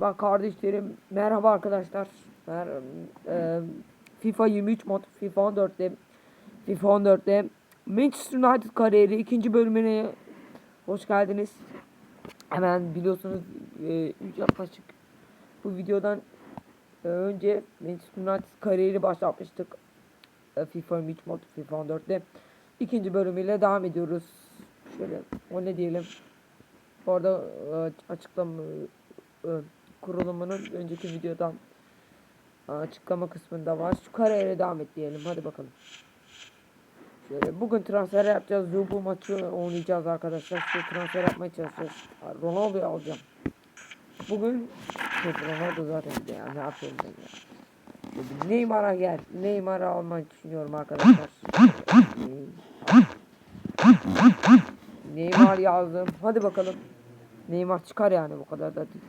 Bak kardeşlerim merhaba arkadaşlar. Mer e, FIFA 23 mod FIFA 14'te FIFA 14'te Manchester United kariyeri ikinci bölümüne hoş geldiniz. Hemen biliyorsunuz e, yaklaşık bu videodan e, önce Manchester United kariyeri başlatmıştık. E, FIFA 23 mod FIFA 14'te ikinci bölümüyle devam ediyoruz. Şöyle o ne diyelim. Bu arada e, açıklama e, kurulumunun önceki videodan e, açıklama kısmında var. Şu kariyere devam et diyelim. Hadi bakalım. Şöyle bugün transfer yapacağız. Bu maçı oynayacağız arkadaşlar. Şu transfer yapmaya çalışacağız. Ronaldo'yu alacağım. Bugün Yok, Ronaldo zaten de ya. Ne yapıyorum ben ya. Neymar'a gel. Neymar'ı almayı düşünüyorum arkadaşlar. Neymar yazdım. Hadi bakalım. Neymar çıkar yani bu kadar da değil.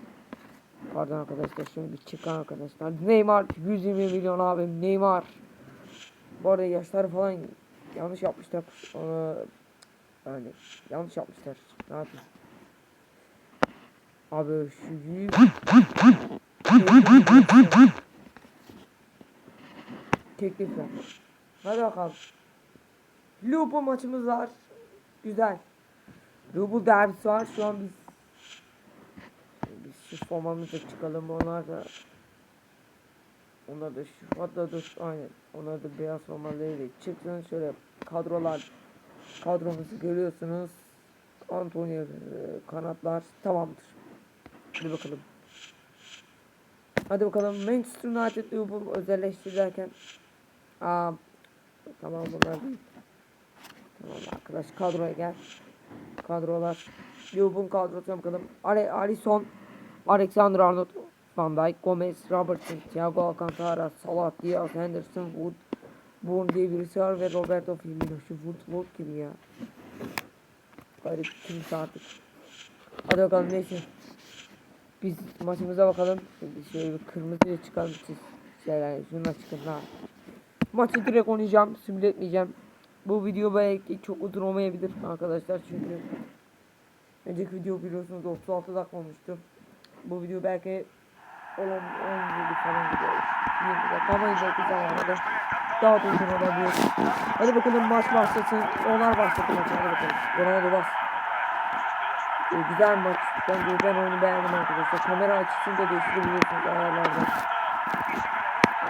Pardon arkadaşlar şimdi bir çıkan arkadaşlar. Neymar 120 milyon abim Neymar. Bu arada yaşları falan yanlış yapmışlar. Onu yani yanlış yapmışlar. Ne yapayım? Abi şu yüz teklifler. Hadi bakalım. Liverpool maçımız var. Güzel. Liverpool derbisi var. Şu an biz şu formamızla çıkalım. Onlar da onlar da şu hatta dur aynen. Onlar da beyaz formalarıyla çıksın. Şöyle kadrolar kadromuzu görüyorsunuz. Antonio e, kanatlar tamamdır. Hadi bakalım. Hadi bakalım Manchester United Liverpool özelleştirirken Aa, tamam bunlar değil. Tamam arkadaş kadroya gel. Kadrolar. Liverpool kadrosuna bakalım. Ale Alisson, Alexander Arnold, Van Dijk, Gomez, Robertson, Thiago Alcantara, Salah, Diaz, Henderson, Wood, Bourne diye birisi var ve Roberto Firmino. Şu Wood, Wood gibi ya. Garip kimse artık. Hadi bakalım neyse. Biz maçımıza bakalım. Şimdi şöyle bir kırmızıya çıkalım siz. Şeyler şuna çıkın ha. Maçı direkt oynayacağım. Simüle etmeyeceğim. Bu video belki çok uzun olmayabilir arkadaşlar çünkü önceki video biliyorsunuz 36 dakika olmuştu. Bu video belki 10 10 gibi falan gidiyor. 20 dakika ama ileriki zamanlarda daha da uzun olabilir. Hadi bakalım maç başlasın. Onlar başlasın maçı. Hadi bakalım. Ronaldo bas. Ee, güzel maç. Bence ben oyunu beğendim arkadaşlar. Kamera açısını da değiştirebiliyorsunuz ayarlardan.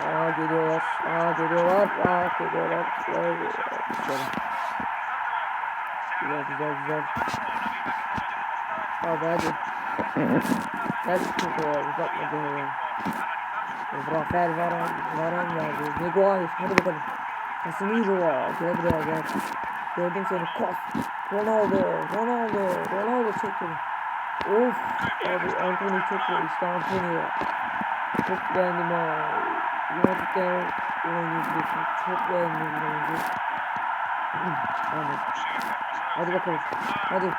Aa geliyorlar. Aa geliyorlar. Aa geliyorlar. Güzel. Güzel güzel güzel. Hadi hadi. Gel çünkü ya uzatma beni ya. Rafael Varan, Varan geldi. Maguire hadi bakalım. Casemiro gel buraya gel. Gördüm seni. Kos. Ronaldo, Ronaldo, Ronaldo çek beni. Of abi Anthony çok iyi işte Anthony. Çok beğendim ha. Oynuyor biliyorsun. Çok beğendim oyuncu. Hadi. Hadi bakalım. Hadi.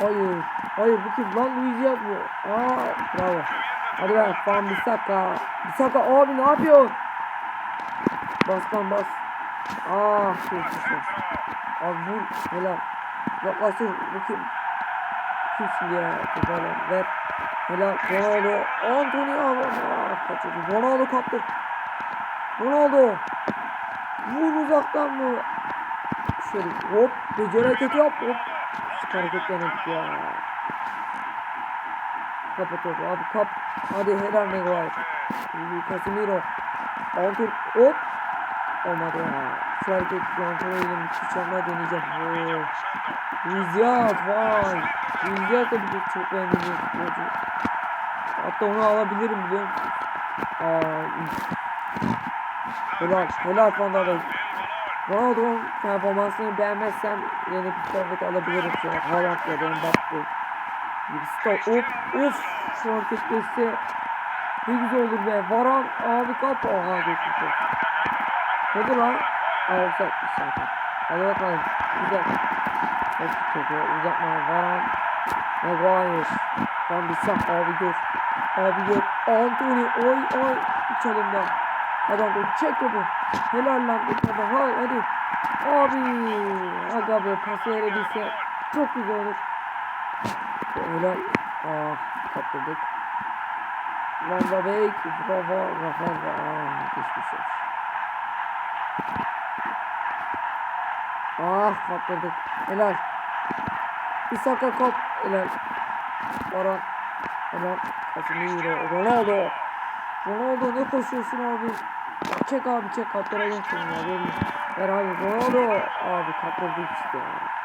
Hayır. Hayır bu kim? Lan Luis Diaz bu. Aa bravo. Hadi be. Fan Bissaka. Bissaka abi ne yapıyorsun? Bas lan bas. Aa şey şey şey. Abi vur. Helal. Yaklaşır. Bu kim? Kimsin ya? Güzel ver. Helal. Ronaldo. Anthony abi. Aa kaçırdı. Ronaldo kaptı. Ronaldo. Vur uzaktan mı? Şöyle hop. Beceri hareketi yap. Hop. Hareketlenedik ya. Kapat topu abi kap. Hadi helal Maguire. Casemiro. Anton hop. Olmadı ya. Şu hareket Antonio'yla müthiş yapmaya deneyeceğim. Rüzgar vay. Rüzgar da bir çok futbolcu. Hatta onu alabilirim biliyor musun? Aa, helal, helal Dijk. Ronaldo'nun performansını beğenmezsem yeni bir forvet alabilirim. Haaland ya da Mbappe. Bir stop. Of, of. Şu hareket geçse ne güzel olur be. Varan abi kap. Oha geçmiş. Hadi lan. Aa offside'miş zaten. Hadi bakalım. Güzel. Hadi topu uzatma. Varan. Maguire. Lan bir sak abi gör. Abi gör. Anthony. Oy oy. Çalımdan. Hadi Anthony çek topu. Helal lan. Hay hadi. Abi. Aga be pası verebilse çok güzel olur. Helal. Ah kaptırdık. Van de Beek, Rafa, Rafa, Aa, geçmiş olsun. Ah kaptırdık. Helal. İsaka kop. Helal. Baran. Helal. Casemiro. Ronaldo. Ronaldo ne koşuyorsun abi? Çek abi çek kaptıracağım seni ya. Ver abi Ronaldo. Abi kaptırdık işte ya.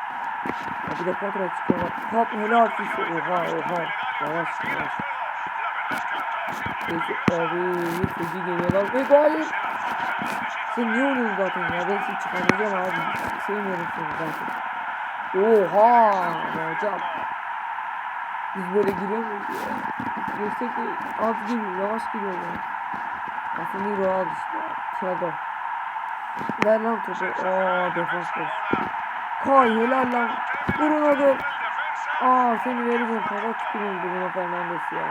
Bir de kontra çıkıyor bak. Kap helal işte. Oha oha. Yavaş yavaş. Neyse abi feci geliyorlar. Ve gol. Sen niye oynuyorsun zaten ya? Ben seni çıkarmayacağım abi. Sevmiyorum seni zaten. Oha hocam. Biz böyle giriyor muyuz ya? Girsek de az giriyor, yavaş giriyor ya. Aslında iyi al işte. Thiago. Ver lan topu. Aa defans boş. Kay helal lan. Vurun hadi. Aa seni vereceğim. Kafa tükürüyor Bruno Fernandes ya.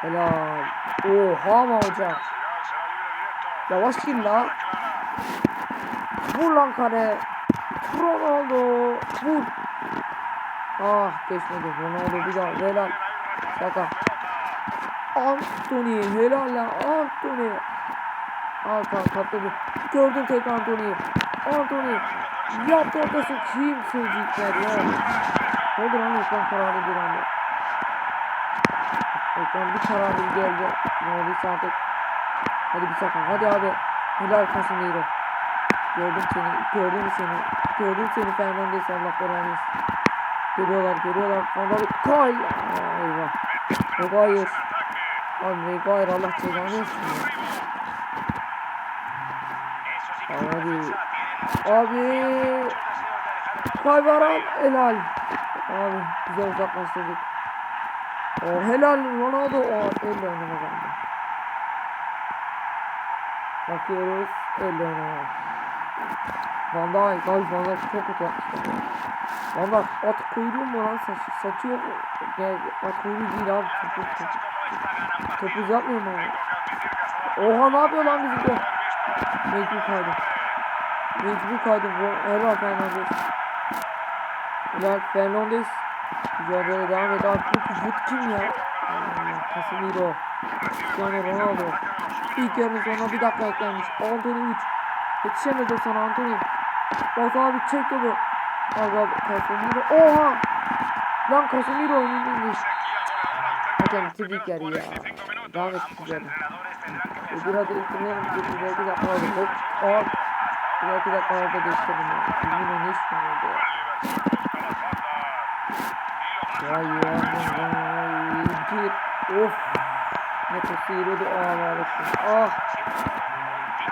Helal. Oha ama hocam. Yavaş gir la. Vur lan kare. Ronaldo. Vur. Ah geçmedi. Ronaldo bir daha. Helal. Şaka. Anthony. Helal lan. Anthony. Al kan kaptırdı. Gördüm tek Anthony'yi. Anthony. Yaptı ortası. Kim sevecekler ya. Ne oldu lan ekran kararlı bir anda. Ekran bir kararlı geldi. Ne olduysa artık. Hadi bir sakın. Hadi abi. Helal Casemiro. Gördüm seni. Gördüm seni. Gördüm seni Fernandes Allah belanı versin. Görüyorlar görüyorlar. Onlar kay. Aa, eyvah. Maguire. Abi Maguire Allah cezanı versin ya. Hadi. Abi. Kayvaran helal. Abi güzel uzaklaştırdık. O helal Ronaldo. O elle oynama kaldı. Bakıyoruz elle oynama. Van Dijk. Abi Van Dijk çok kötü yapmışlar. Van Dijk at kuyruğu mu lan saç, saçı yok. Yani at kuyruğu değil abi. Topu, topu, topu uzatmıyor mu? Oha ne yapıyor lan bizim bu? Mecbur kaydım. Mecbur kaydım. Bu Helal Fernandes. Helal Fernandes. Mücadele devam ediyor. Abi bu vücut kim ya? Casemiro. Cristiano Ronaldo. İlk yarının sonuna bir dakika eklenmiş. Anthony 3. Yetişemez o sana Anthony. Bak abi çek topu. Abi Casemiro. Oha! Lan Casemiro oynaymış. Hakem tebrik yer ya. Devam et güzel. Bir hadi itirmeyelim. Bir dakika oldu. Hop. Hop. Belki dakika orada değiştirdim ya. Bilmiyorum ne istiyorum orada ya. Vay ya. Vay. Gir. Of. Yürüyordu. Aa maalesef. Ah.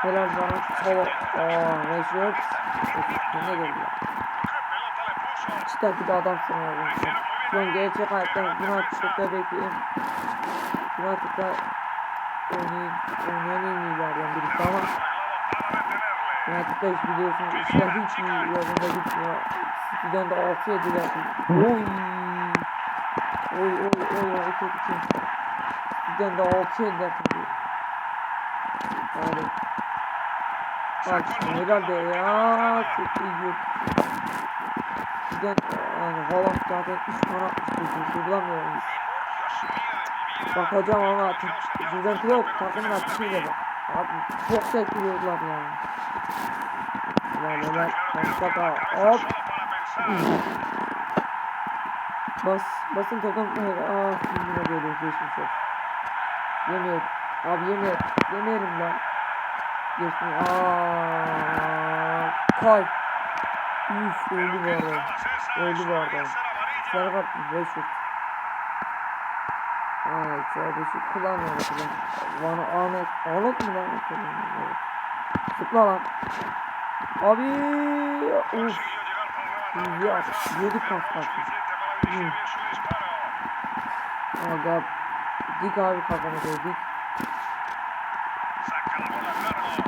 Helal bana. Solo. Aa. Rashford. Ne geldi ya. Cidden bir de adamsın oğlum sen. Şu an gerçek hayatta United'da bekleyeyim. United'da oynayan, oynayan en iyilerden birisi ama United'da hiç biliyorsun işler hiç iyi yolunda gitmiyor. City'den de 6 yediler. Oy. Oy oy oy iki iki. City'den de 6 yediler tabii. Yani. Bak herhalde ya. City yok. City'den yani Haaland zaten 3 tane atmıştı. Durduramıyorum. Bakacağım ama Jurgen Klopp takımın atışı dedi. Abi çok sekiliyorlar ya. Ulan neler Mustafa hop. Bas basın takım ah yine böyle geçmiş olsun. Yemiyor. Abi yemiyor. Yemeyelim lan. Geçmiyor. Aa, kay. Üf öldü bu arada. Öldü bu arada. Sarı kart 5 Ay sadece kullanmıyor kullan. Bana Ahmet. Ahmet mi lan? Evet. Zıpla lan. Abi. Uf. Ya. Yedi pas. Hı. Aga. Dik abi kafamı koy dik.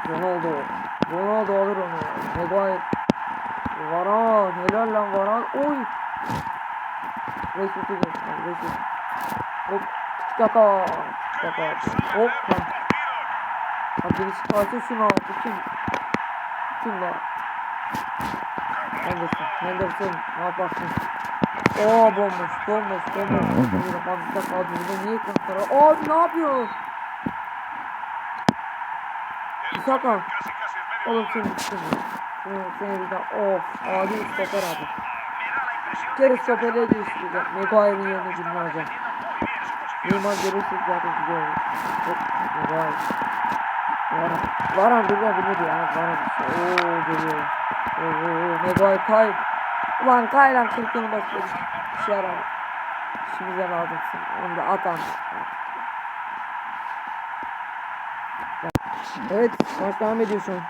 Ronaldo. Ronaldo alır onu. Maguire. Varan. Helal lan Varan. Oy. Göster. Rashford. Hop. Kaka. Kaka. Hop. Lan. Lan birisi kaçın şunu al. Bu kim? Kim lan? Henderson. Henderson. Ne yaparsın? Oo bomboş, bomboş, bomboş. Fazla kaldı. Burada niye kalktılar? Abi ne yapıyorsun? Saka. Oğlum seni istemiyorum. Seni, seni bir daha. Of. Adi stoper abi. Kere stopere değiştireceğim. Maguire'ın yerine birini alacağım. Neymar görürsün zaten güzel olur. Hop. Maguire. Varan. Varan dur ya bilir ya. Varan. Ooo geliyor. Oo Maguire kay. Ulan kay lan kırkını başladı. Bir şey yarar. İşimize lazımsın. Onu da at an. Evet, maç devam ediyor şu an.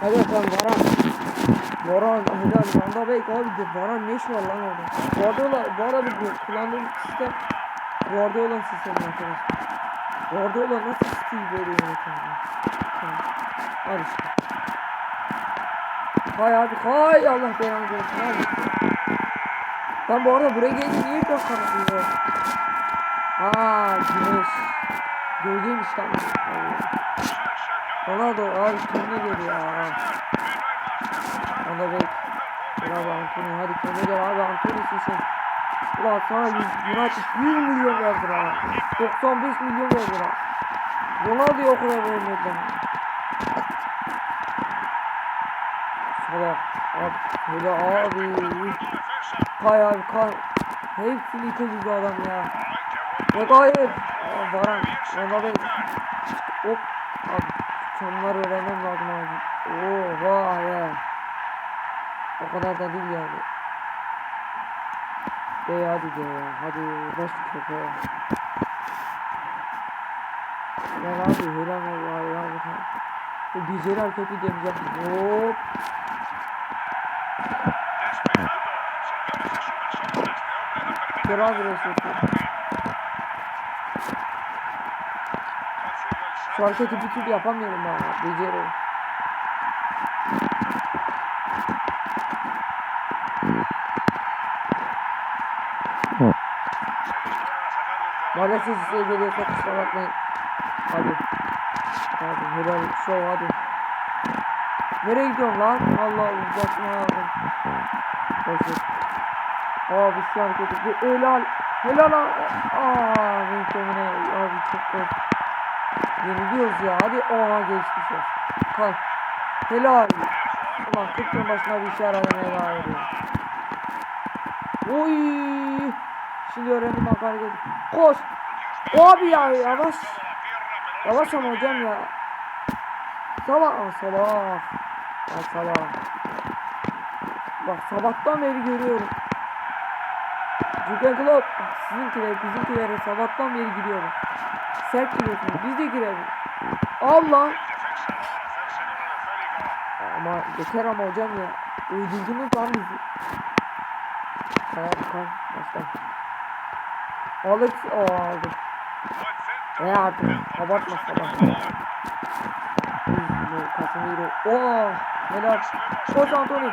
Hadi bakalım Varan. Varan, helal. Van da Beek abi Varan ne iş var lan orada? Bu arada bu kullandığım sistem Guardiola'nın sistemi arkadaşlar. Guardiola nasıl stil böyle yönetiyor? Tamam. Al işte. Hay abi hay Allah belanı versin abi. Ben bu arada buraya gelince niye çok karanlık Aa güneş. Gölgeymiş lan. Ronaldo abi kendine gel ya. Ona bek. Bravo Antony hadi kendine gel abi Antony'sin sen. Ulan sana 100, United 100 milyon verdi ha. 95 milyon verdi ha. Ronaldo'ya o kadar vermedi. Salak. Abi hele abi. Kay abi kay. Hepsini bu adam ya. Yok hayır. Aa, Baran. Ronaldo. Hop. Abi. Çamları öğrenmem lazım abi. Oha ya. O kadar da değil yani. De hadi de ya. Hadi baş köpeğe. Gel abi helal Allah ya. Bu güzel hareketi deneyeceğim. Hop. Abi resim. Şu hareketi bir türlü yapamıyorum ben. Beceri. Maalesef size geliyorsa kusura bakmayın. Hadi. Hadi helal show hadi. Nereye gidiyorsun lan? Allah uzatma lazım. Neyse. Abi şu hareketi. Bu Helal. Helal abi. Benim kendine. Abi çok zor. Yeniliyoruz ya. Hadi oha geçmiş olsun. Kay. Helal. Ulan 40 yıl başına bir şey aradım helal. Oy. Şimdi öğrendim bak hareket. Koş. Abi ya yavaş. Yavaş ama hocam ya. Sabah. Aa, sabah. Aa, sabah. Bak sabahtan beri görüyorum. Jürgen Klopp. Bak sizinkiler bizimkilere sabahtan beri giriyorum. Sert giriyorsunuz. Biz de girelim. Allah. Ama yeter ama hocam ya. Öldürdünüz lan bizi. Tamam tamam. Başla. Alex o aldı. Ne artık? Abartma sabah. Casemiro. Oh! Helal. Koş Antony.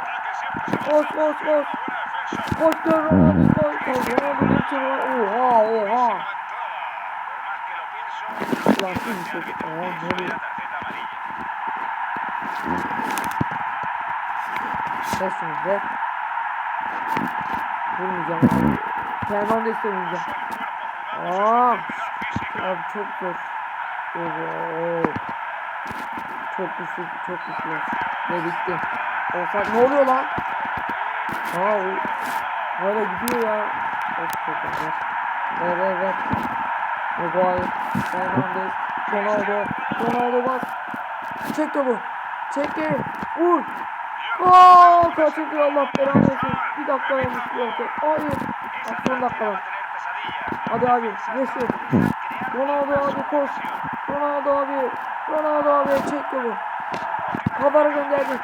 Koş koş koş. Koş gör Ronaldo. Koş koş. Ronaldo var? Oha oha. Ulan siz çocuk. Aa nereye? Şunu ver. Vurmayacağım. Fernandes'e vuracağım. Aa. Abi çok zor. Oo. Çok güçlü, çok güçlü. Ne bitti? Olsak ne oluyor lan? Aa o hala gidiyor ya. Of çok güzel. Ver ver ver. Maguire, Fernandes, Ronaldo, Ronaldo bas. Çek topu. Çek geri. Vur. Aa kaçırdı Allah belanı versin. Bir dakika dakika. Hayır. Son dakika. Hadi abi. Geçti. Ronaldo abi koş. Ronaldo abi. Ronaldo abi çek topu. Kabarı gönderdi.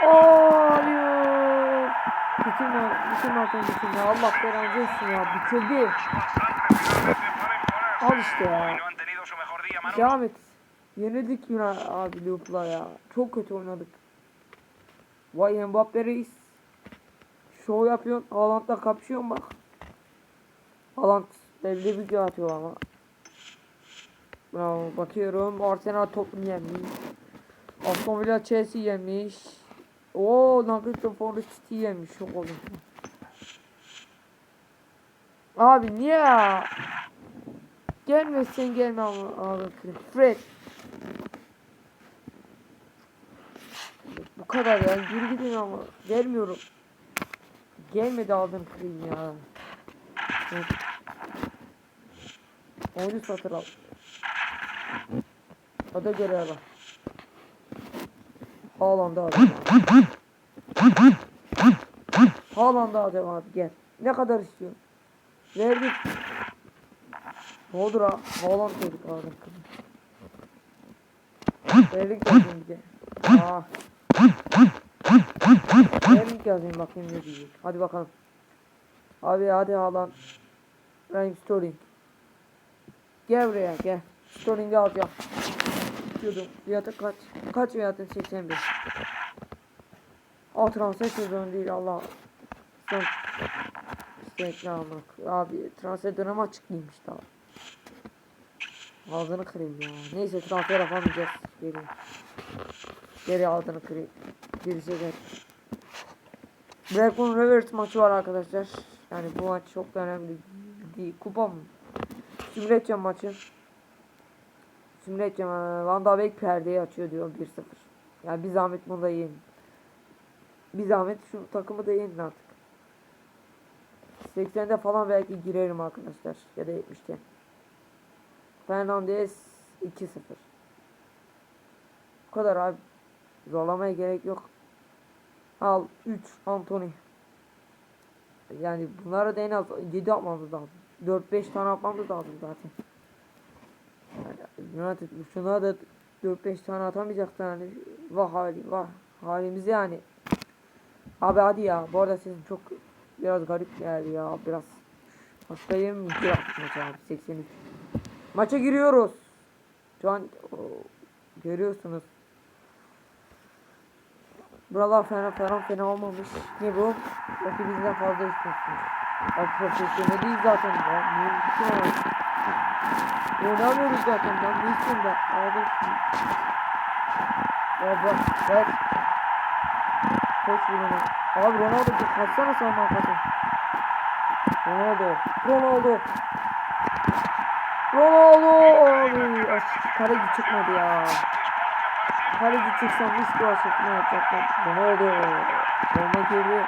Hayır. Bitirme. Bitirme hakem bitirme. Allah belanı ya. Bitirdi. Al işte ya. Devam et. Yenildik yine abi Liverpool'a ya. Çok kötü oynadık. Vay Mbappe reis. Show yapıyorsun. Haaland'la kapışıyorsun bak. Haaland belli bir video atıyor ama. Bravo bakıyorum. Arsenal Tottenham yenmiş. Aston Villa Chelsea yenmiş. Oo Nottingham Forest City yenmiş. Şok oldum. Abi niye ya? Gelmezsen gelme abi. Fred. Bu kadar ya. Yürü gidin ama. Gelmiyorum. Gelmedi aldın kırayım ya. Evet. Oyunu satır al. O da görev bak. Haaland'ı alacağım. Haaland'ı alacağım abi gel. Ne kadar istiyorsun? Verdik. Ne olur ha? Haaland dedik abi. Verdik yazayım bir de. Aa. Verdik yazayım bakayım ne diyecek. Hadi bakalım. Abi hadi Haaland. Raheem Sterling. Gel buraya gel. Sterling'i alacağım. Diyordum. Fiyatı kaç? Kaç fiyatın 85. O transfer sezonu değil Allah. Son istekli almak. Abi transfer dönemi açık değilmiş daha. Ağzını kırayım ya. Neyse transfer yapamayacağız. Geri. Geri ağzını kırayım. Gerisi gel. Blackburn Rovers maçı var arkadaşlar. Yani bu maç çok önemli. Kupa mı? Simüle edeceğim maçı. Edeceğim. Ee, Van da Beek perdeyi açıyor diyor 1-0. Yani bir zahmet bunu da yiyin. Bir zahmet şu takımı da yenin artık. 80'de falan belki girerim arkadaşlar. Ya da 70'te. Fernandez 2-0. Bu kadar abi. Zorlamaya gerek yok. Al 3 Anthony. Yani bunlara da en az 7 atmamız lazım. 4-5 tane atmamız lazım zaten. Yani United şuna da 4-5 tane atamayacaksa yani. Vah hali vah halimiz yani. Abi hadi ya bu arada sesim çok biraz garip geldi ya biraz hastayım. Bir atmış maç abi 83 maça giriyoruz. Şu an o, görüyorsunuz. Buralar fena fena fena olmamış. Ne bu? Rakibimizden fazla istiyorsunuz Bak profesyonel değil zaten ya niye istiyorsun Oynamıyoruz zaten ben ne istiyorum ben Abi Ya bak ver Koş bunu. Abi Ronaldo bir kaçsana savunma arkasın. Ronaldo. Ronaldo. Ronaldo. Abi aç, kaleci çıkmadı ya. Kaleci çıksam mis gibi açıkma yapacaktım. Ronaldo. Geri.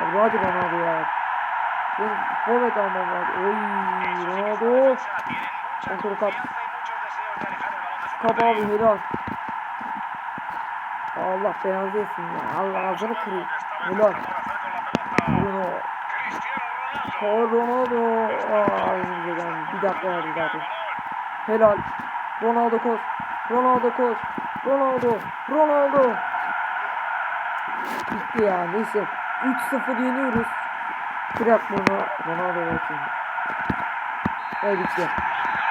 Abi hadi Ronaldo ya. Forvet almam lazım. Oy Ronaldo. Kontrol kap. Kap abi helal. Allah belanı versin ya. Allah ağzını kırayım. Helal. Bruno. Paul Ronaldo. Aa. Bir dakika vardı zaten. Helal. Ronaldo koş. Ronaldo koş. Ronaldo. Ronaldo. Bitti ya. Neyse. 3-0 yeniyoruz. Bırak bunu. Ronaldo olsun. Evet bitti.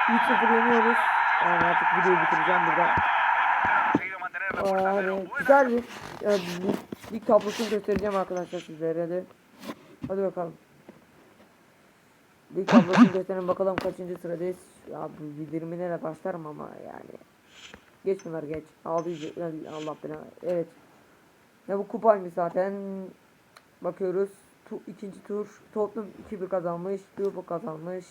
3-0 yeniyoruz. Yani artık videoyu bitireceğim burada. Yani güzel bir lig, lig tablosunu göstereceğim arkadaşlar sizlere de. Hadi bakalım. Lig tablosunu gösterelim bakalım kaçıncı sıradayız. Ya bu bildirimine başlarım ama yani. Geç bunlar geç. Abi Allah belanı. Evet. Ya bu kupaymış zaten. Bakıyoruz. Tu, ikinci tur. Tottenham 2-1 kazanmış. Liverpool kazanmış.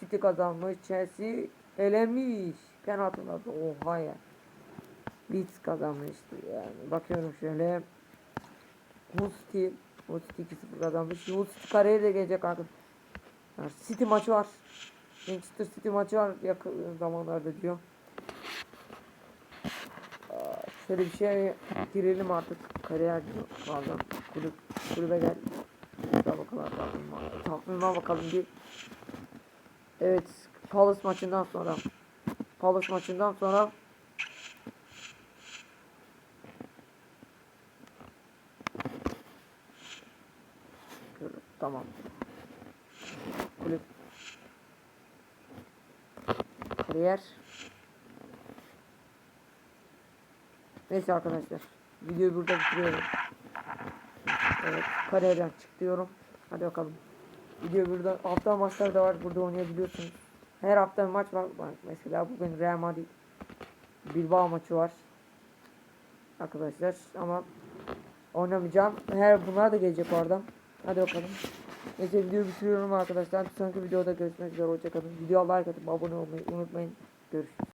City kazanmış. Chelsea elenmiş. Penaltılarda. Oha ya. Leeds kazanmıştı yani. Bakıyorum şöyle. Hull City. Hull City 2-0 kazanmış. Hull City kareye de gelecek artık. City maçı var. Manchester City maçı var yakın zamanlarda diyor. Şöyle bir şey girelim artık. Kariyer diyor. Pardon. Kulüp, kulübe gel. Takvime, bakalım bir. Evet. Palace maçından sonra. Palace maçından sonra Tamam. Kulüp. Kariyer. Neyse arkadaşlar. Videoyu burada bitiriyorum. Evet. Kariyerden çık diyorum. Hadi bakalım. Video burada. Hafta maçları da var. Burada oynayabiliyorsunuz. Her hafta maç var. Mesela bugün Real Madrid Bilbao maçı var. Arkadaşlar ama oynamayacağım. Her bunlar da gelecek oradan. Hadi bakalım. Neyse videoyu bitiriyorum arkadaşlar. Sonraki videoda görüşmek üzere. Hoşçakalın. Videoya like atıp abone olmayı unutmayın. Görüşürüz.